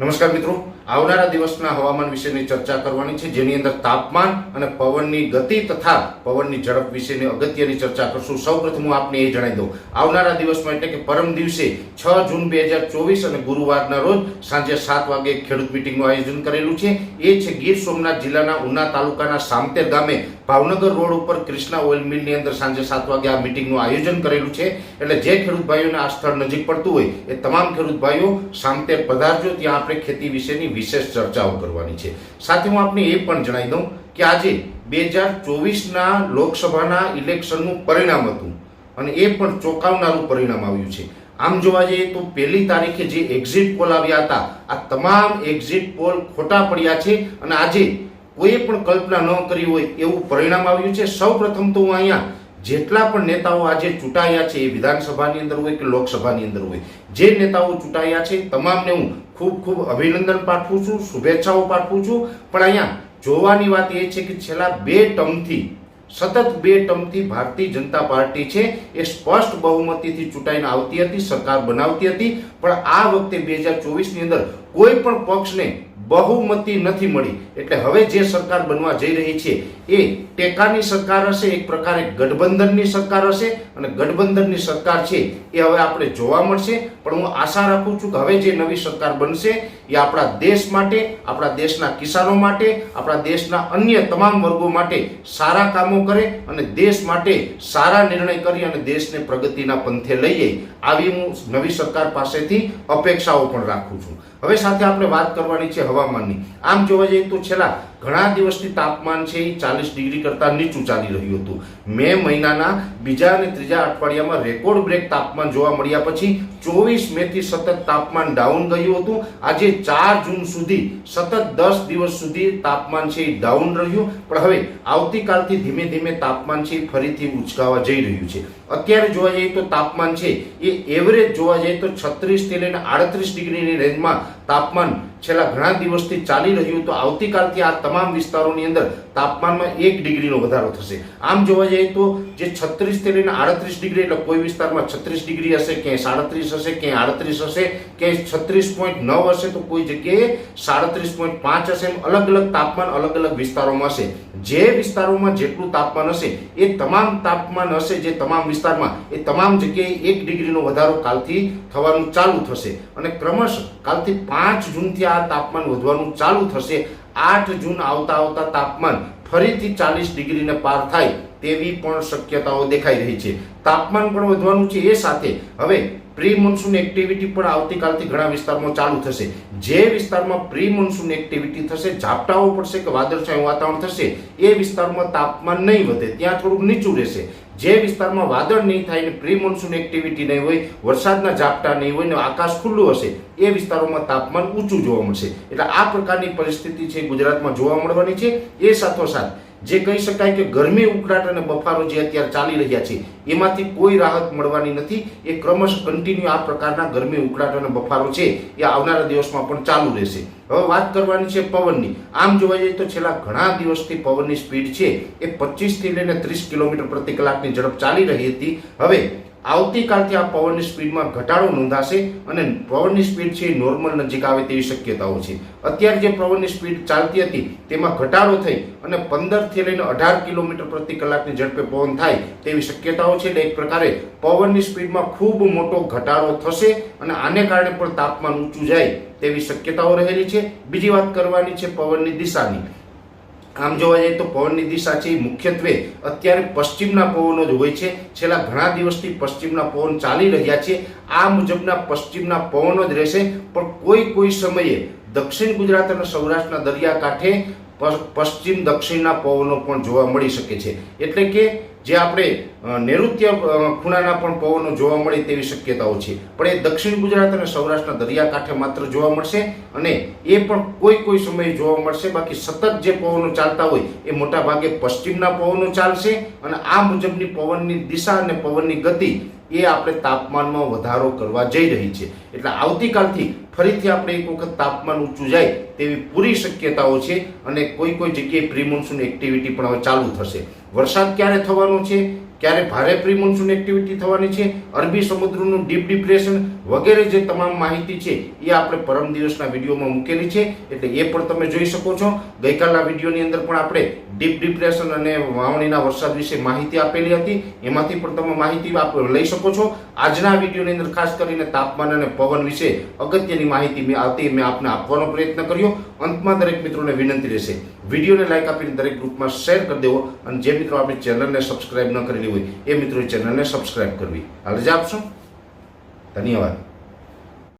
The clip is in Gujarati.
નમસ્કાર મિત્રો. આવનારા દિવસના હવામાન વિશેની ચર્ચા કરવાની છે. જેની અંદર તાપમાન અને પવનની ગતિ તથા પવનની ઝડપ વિશેની અગત્યની ચર્ચા કરશું. સૌપ્રથમ હું આપને એ જણાવી દઉં. આવનારા દિવસમાં એટલે કે પરમ દિવસે છ જૂન બે હજાર ચોવીસ અને ગુરુવારના રોજ સાંજે સાત વાગે ખેડૂત મિટિંગનું આયોજન કરેલું છે. એ છે ગીર સોમનાથ જિલ્લાના ઉના તાલુકાના સામતેર ગામે ભાવનગર રોડ ઉપર કૃષ્ણા ઓઇલ મિલની અંદર સાંજે સાત વાગે આ મિટિંગનું આયોજન કરેલું છે. એટલે જે ખેડૂત ભાઈઓને આ સ્થળ નજીક પડતું હોય, એ તમામ ખેડૂત ભાઈઓ સામતેર પધારજો. ત્યાં આપણે ખેતી વિશેની વિશેષ ચર્ચાઓ કરવાની છે. સાથે હું આપને એ પણ જણાવી દઉં કે આજે બે હજાર ચોવીસના લોકસભાના ઇલેક્શનનું પરિણામ હતું અને એ પણ ચોંકાવનારું પરિણામ આવ્યું છે. આમ જોવા જઈએ તો પહેલી તારીખે જે એક્ઝિટ પોલ આવ્યા હતા, આ તમામ એક્ઝિટ પોલ ખોટા પડ્યા છે અને આજે કોઈ પણ કલ્પના ન કરી હોય એવું પરિણામ આવ્યું છે. સૌ પ્રથમ તો હું અહીંયા જેટલા પણ નેતાઓ આજે ચૂંટાયા છે એ વિધાનસભાની અંદર હોય કે લોકસભાની અંદર હોય, જે નેતાઓ ચૂંટાયા છે તમામને હું ખૂબ ખૂબ અભિનંદન પાઠવું છું, શુભેચ્છાઓ પાઠવું છું. પણ અહીંયા જોવાની વાત એ છે કે છેલ્લા બે ટર્મથી, સતત બે ટર્મથી ભારતીય જનતા પાર્ટી છે એ સ્પષ્ટ બહુમતીથી ચૂંટાઈને આવતી હતી, સરકાર બનાવતી હતી. પણ આ વખતે બે હજાર ચોવીસની અંદર કોઈ પણ પક્ષને બહુમતી નથી મળી. એટલે હવે જે સરકાર બનવા જઈ રહી છે, એ ટેકાની સરકાર હશે, એક પ્રકારે ગઠબંધનની સરકાર હશે, અને ગઠબંધનની સરકાર છે એ હવે આપણે જોવા મળશે. પણ હું આશા રાખું છું કે હવે જે નવી સરકાર બનશે, એ આપણા દેશ માટે, આપણા દેશના કિસાનો માટે, આપણા દેશના અન્ય તમામ વર્ગો માટે સારા કામો કરે અને દેશ માટે સારા નિર્ણય કરી અને દેશને પ્રગતિના પંથે લઈએ. આવી હું નવી સરકાર પાસેથી અપેક્ષાઓ પણ રાખું છું. હવે સાથે આપણે વાત કરવાની છે હવામાનની. આમ જોવા જઈએ તો છેલ્લા ઘણા દિવસથી તાપમાન છે, એ ચાલીસ ડિગ્રી કરતાં નીચું ચાલી રહ્યું હતું. મે મહિનાના બીજા અને ત્રીજા અઠવાડિયામાં રેકોર્ડ બ્રેક તાપમાન જોવા મળ્યા પછી ચોવીસ મે થી સતત તાપમાન ડાઉન ગયું હતું. આજે ચાર જૂન સુધી સતત દસ દિવસ સુધી તાપમાન છે, એ ડાઉન રહ્યું. પણ હવે આવતીકાલથી ધીમે ધીમે તાપમાન છે ફરીથી ઉચકાવા જઈ રહ્યું છે. અત્યારે જોવા જઈએ તો તાપમાન છે, એ એવરેજ જોવા જઈએ તો છત્રીસથી લઈને આડત્રીસ ડિગ્રીની રેન્જમાં તાપમાન છેલ્લા ઘણા દિવસથી ચાલી રહ્યું. તો આવતીકાલથી આ તમામ વિસ્તારોની અંદર તાપમાનમાં એક ડિગ્રીનો વધારો થશે. આમ જોવા જઈએ તો જે છત્રીસથી લઈને આડત્રીસ ડિગ્રી એટલે કોઈ વિસ્તારમાં છત્રીસ ડિગ્રી હશે, ક્યાંય સાડત્રીસ હશે, ક્યાંય આડત્રીસ હશે, ક્યાંય છત્રીસ પોઈન્ટ નવ હશે તો કોઈ જગ્યાએ સાડત્રીસ પોઈન્ટ પાંચ હશે એમ અલગ અલગ તાપમાન અલગ અલગ વિસ્તારોમાં હશે. જે વિસ્તારોમાં જેટલું તાપમાન હશે, એ તમામ તાપમાન હશે જે તમામ વિસ્તારમાં, એ તમામ જગ્યાએ એક ડિગ્રીનો વધારો કાલથી થવાનું ચાલુ થશે. અને ક્રમશ કાલથી પાંચ જૂનથી આ તાપમાન વધવાનું ચાલુ થશે. આઠ જૂન આવતા આવતા તાપમાન ફરીથી ચાલીસ ડિગ્રીને પાર થાય તેવી પણ શક્યતાઓ દેખાઈ રહી છે. તાપમાન પણ વધવાનું છે એ સાથે. હવે પ્રી મોન્સૂન એક્ટિવિટી પણ આવતીકાલથી ઘણા વિસ્તારમાં ચાલુ થશે. જે વિસ્તારમાં પ્રી મોન્સૂન એક્ટિવિટી થશે, ઝાપટાઓ પડશે કે વાદળછાયું વાતાવરણ થશે, એ વિસ્તારમાં તાપમાન નહીં વધે. ત્યાં થોડુંક નીચું રહેશે. જે વિસ્તારમાં વાદળ નહીં થાય ને પ્રી મોન્સૂન એક્ટિવિટી નહીં હોય, વરસાદના ઝાપટા નહીં હોય ને આકાશ ખુલ્લું હશે, એ વિસ્તારોમાં તાપમાન ઊંચું જોવા મળશે. એટલે આ પ્રકારની પરિસ્થિતિ છે ગુજરાતમાં જોવા મળવાની છે. એ સાથોસાથ જે કહી શકાય કે ગરમી, ઉકળાટ અને બફારો જે અત્યારે ચાલી રહ્યા છે, એમાંથી કોઈ રાહત મળવાની નથી. એ ક્રમશ કન્ટિન્યુ આ પ્રકારના ગરમી, ઉકળાટ અને બફારો છે, એ આવનારા દિવસમાં પણ ચાલુ રહેશે. હવે વાત કરવાની છે પવનની. આમ જોવા જઈએ તો છેલ્લા ઘણા દિવસથી પવનની સ્પીડ છે, એ પચીસથી લઈને ત્રીસ કિલોમીટર પ્રતિ કલાકની ઝડપ ચાલી રહી હતી. હવે આવતીકાલથી આ પવનની સ્પીડમાં ઘટાડો નોંધાશે અને પવનની સ્પીડ છે નોર્મલ નજીક આવે તેવી શક્યતાઓ છે. અત્યારે જે પવનની સ્પીડ ચાલતી હતી, તેમાં ઘટાડો થઈ અને પંદરથી લઈને અઢાર કિલોમીટર પ્રતિ કલાકની ઝડપે પવન થાય તેવી શક્યતાઓ છે. એટલે એક પ્રકારે પવનની સ્પીડમાં ખૂબ મોટો ઘટાડો થશે અને આને કારણે પણ તાપમાન ઊંચું જાય તેવી શક્યતાઓ રહેલી છે. બીજી વાત કરવાની છે પવનની દિશાની. આમ જોવા જઈએ તો પવનની દિશા છે એ મુખ્યત્વે અત્યારે પશ્ચિમના પવનો જ હોય છે. છેલ્લા ઘણા દિવસથી પશ્ચિમના પવન ચાલી રહ્યા છે. આ મુજબના પશ્ચિમના પવનો જ રહેશે. પણ કોઈ કોઈ સમયે દક્ષિણ ગુજરાત અને સૌરાષ્ટ્રના દરિયાકાંઠે પશ્ચિમ દક્ષિણના પવનો પણ જોવા મળી શકે છે. એટલે કે જે આપણે નૈઋત્ય ખૂણાના પણ પવનો જોવા મળે તેવી શક્યતાઓ છે. પણ એ દક્ષિણ ગુજરાત અને સૌરાષ્ટ્રના દરિયાકાંઠે માત્ર જોવા મળશે અને એ પણ કોઈ કોઈ સમયે જોવા મળશે. બાકી સતત જે પવનો ચાલતા હોય એ મોટાભાગે પશ્ચિમના પવનો ચાલશે અને આ મુજબની પવનની દિશા અને પવનની ગતિ એ આપણે તાપમાનમાં વધારો કરવા જઈ રહી છે. એટલે આવતીકાલથી ફરીથી આપણે એક વખત તાપમાન ઊંચું જાય તેવી પૂરી શક્યતાઓ છે અને કોઈ કોઈ જગ્યાએ પ્રી મોન્સૂન એક્ટિવિટી પણ હવે ચાલુ થશે. વરસાદ ક્યારે થવાનો છે? ક્યારે ભારે પ્રી મોન્સૂન એક્ટિવિટી થવાની છે? અરબી સમુદ્રનું ડીપ ડિપ્રેશન વગેરે જે તમામ માહિતી છે એ આપણે પરમ દિવસના વિડીયોમાં મૂકેલી છે. એટલે એ પણ તમે જોઈ શકો છો. ગઈકાલના વિડીયોની અંદર પણ આપણે ડીપ ડિપ્રેશન અને વાવણીના વરસાદ વિશે માહિતી આપેલી હતી. એમાંથી પણ તમે માહિતી લઈ શકો છો. આજના વિડીયોની અંદર ખાસ કરીને તાપમાન અને પવન વિશે અગત્યની માહિતી મેં આવતી મેં આપને આપવાનો પ્રયત્ન કર્યો. અંતમાં દરેક મિત્રોને વિનંતી રહેશે. વિડીયોને લાઇક આપીને દરેક ગ્રુપમાં શેર કરી દેવો અને જે મિત્રો આપણી ચેનલને સબસ્ક્રાઇબ ન કરેલી હોય, એ મિત્રોએ ચેનલને સબસ્ક્રાઇબ કરવી. હાલ જ આપશો. ધન્યવાદ.